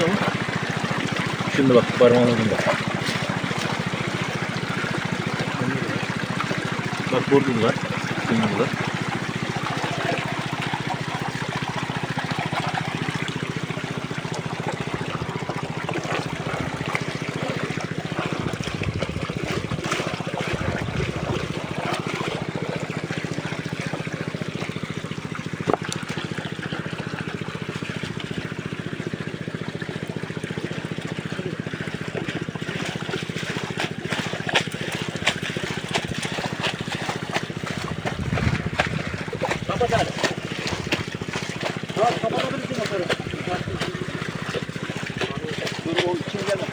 Görünüyor mu? Şimdi bak parmağın ucunda. Bak buradalar. Kırmızılar. Kapat hadi. Bak kapatabilirsin motoru. Dur o için gelme.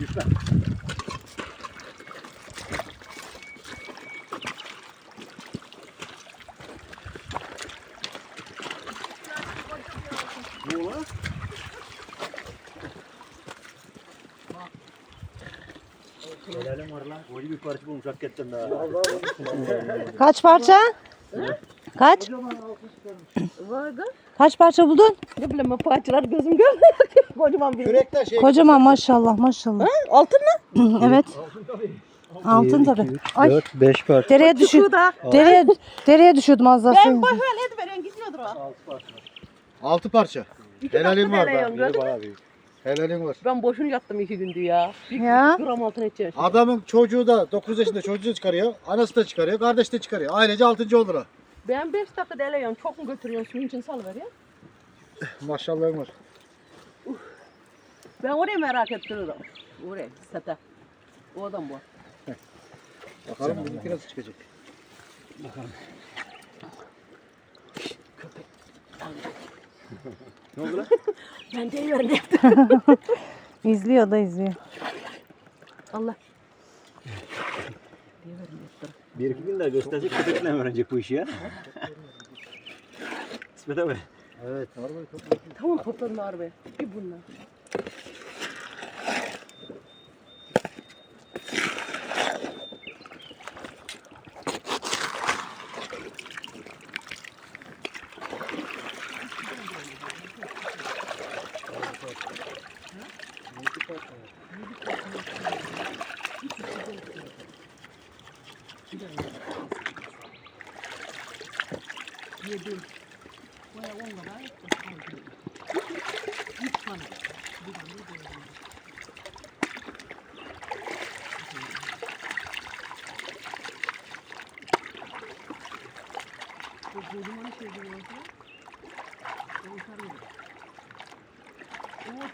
Düşme. Bu lan. Helalim var lan. Koyu bir parça bulmuş hakikaten daha. Kaç parça? Kaç? Kaç parça buldun? Ne bileyim ben parçalar gözüm görmüyor. Kocaman bir. Kürekten şey. Kocaman maşallah maşallah. Altın mı? evet. Altın tabii. Ay 4, 5 parça. dereye düşü Şu da. dereye dereye düşüyordum az daha. Ben boş ver hadi veren gidiyordur o. 6 parça. İki Helalim var Biri mü? bayağı büyük. Helalim var. Ben boşuna yattım iki gündür ya. Bir Ya. gram altın edeceğim. şimdi. Adamın çocuğu da 9 yaşında çocuğu çıkarıyor. Anası da çıkarıyor. Kardeş de çıkarıyor. Ailece 6. olur ha. Ben 5 dakika deleyorum. Çok mu götürüyorsun suyun için salıver ya. Maşallahım var. Ben orayı merak ettiriyorum. Oraya sete. O adam bu. Bakalım bizimki nasıl çıkacak. Ne oldu lan? Ben de yiyorum. İzliyor da izliyor. Allah. Bir iki gün daha gösterecek köpekle öğrenecek bu işi ya. İsmet abi. Evet. Tamam topladım abi. Bir bunlar. Yedi. Baya on kadar. Üç tane. Bir tane. Bir tane. Bu kodumanı şey diyorlar. Ben sarmıyorum.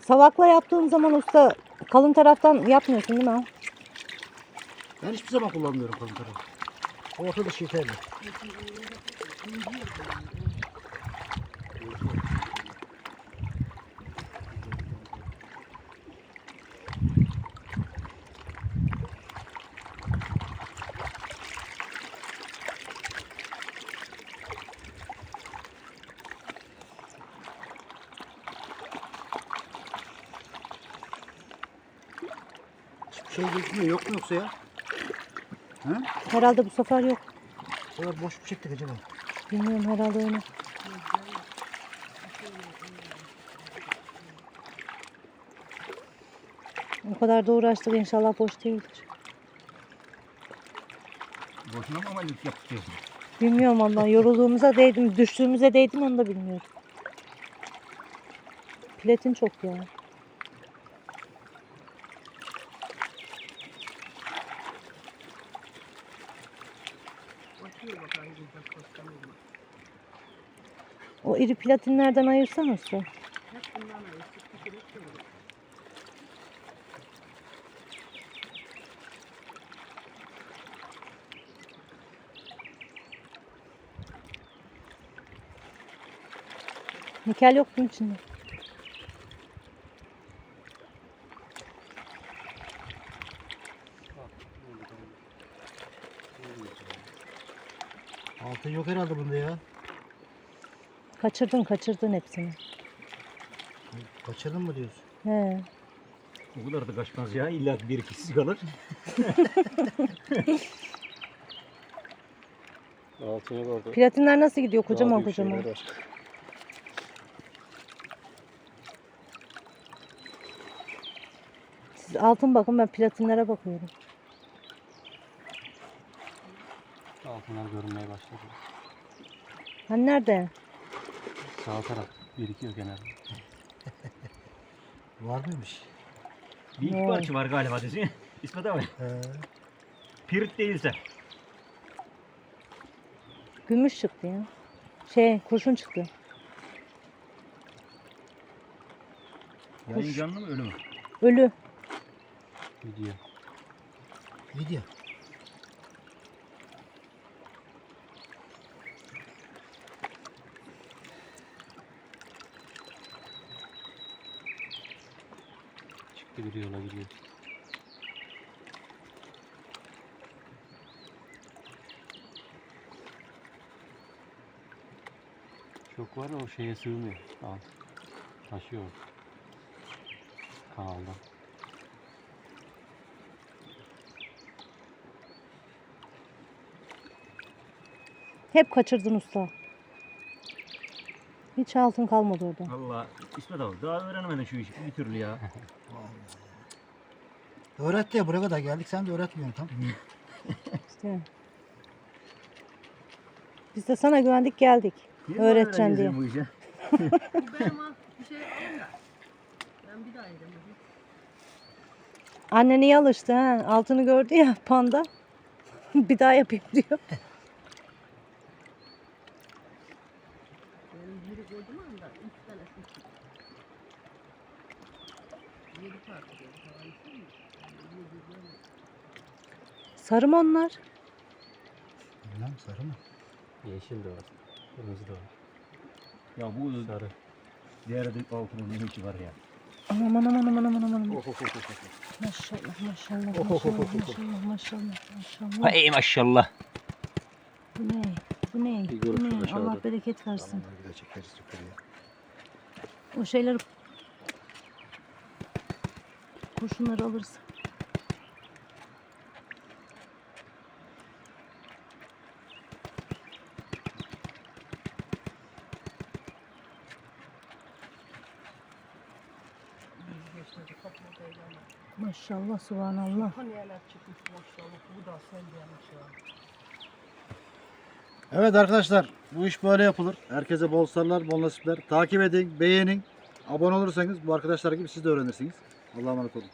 Savakla yaptığın zaman usta kalın taraftan yapmıyorsun değil mi? Ben hiçbir zaman kullanmıyorum kalın tarafı. Orta dışı yeterli. Şey gözükmüyor. Yok mu yoksa ya? Herhalde bu sefer yok. Bu kadar boş mu çektik acaba? Bilmiyorum herhalde öyle. O kadar da uğraştık inşallah boş değildir. Boşuna mı ameliyat yaptık diyorsun? Bilmiyorum vallahi yorulduğumuza değdim, düştüğümüze değdim onu da bilmiyorum. Platin çok ya. Bakıyor bakalım burada kostan mı? O iri platinlerden ayırsana yok. Nikel yok bunun içinde. Altın yok herhalde bunda ya. Kaçırdın kaçırdın hepsini. Kaçırdın mı diyorsun? He. O kadar da kaçmaz ya. İlla bir ikisi kalır. Altın yok orada. Platinler nasıl gidiyor kocaman kocaman? Siz altın bakın ben platinlere bakıyorum. Altınlar görünmeye başladı. Hani nerede? Sağ taraf birikiyor genelde. Var mıymış? Bir iki parça var galiba desin. İsmet abi. He. Pirit değilse. Gümüş çıktı ya. Şey kurşun çıktı. Yayın canlı mı ölü mü? Ölü. Gidiyor. Lidya. Çıktı bir yola gidiyor. Çok var o şeye sığmıyor. Al. Taşıyor. Kanalda. Hep kaçırdın usta. Hiç altın kalmadı orada. Valla İsmet abi daha öğrenemedin şu işi bir türlü ya. Öğretti ya buraya kadar geldik sen de öğretmiyorsun tam. İşte. Biz de sana güvendik geldik. Niye Öğreteceksin böyle diye. Bu işi? Bir şey alın da. Ben bir daha yedim. Annen iyi alıştı ha. Altını gördü ya panda. bir daha yapayım diyor. Benim biri koydum anda üç tane çıktı. Yedi parça dedi. Falan değil mi? Yedi diyorum. Sarı mı onlar? Bilmem sarı mı? Yeşil de var. Kırmızı da var. Ya bu Sarı. diğer de altının ne var ya. Aman aman aman aman aman aman. Oh, oh, oh, oh, oh. Maşallah maşallah Oh, oh, oh, oh, oh. maşallah maşallah maşallah. Hey maşallah. Bu ne? Bu ne? Bu ne? aşağıda. Allah bereket versin. Tamam bir de çekeriz yukarıya. O şeyleri kurşunları alırız. Beşinci kapıdaydı ama. Maşallah subhanallah. Hani yerler çıkmış maşallah. Bu da sen diyemiş ya. Evet arkadaşlar bu iş böyle yapılır. Herkese bol sarılar, bol nasipler. Takip edin, beğenin. Abone olursanız bu arkadaşlar gibi siz de öğrenirsiniz. Allah'a emanet olun.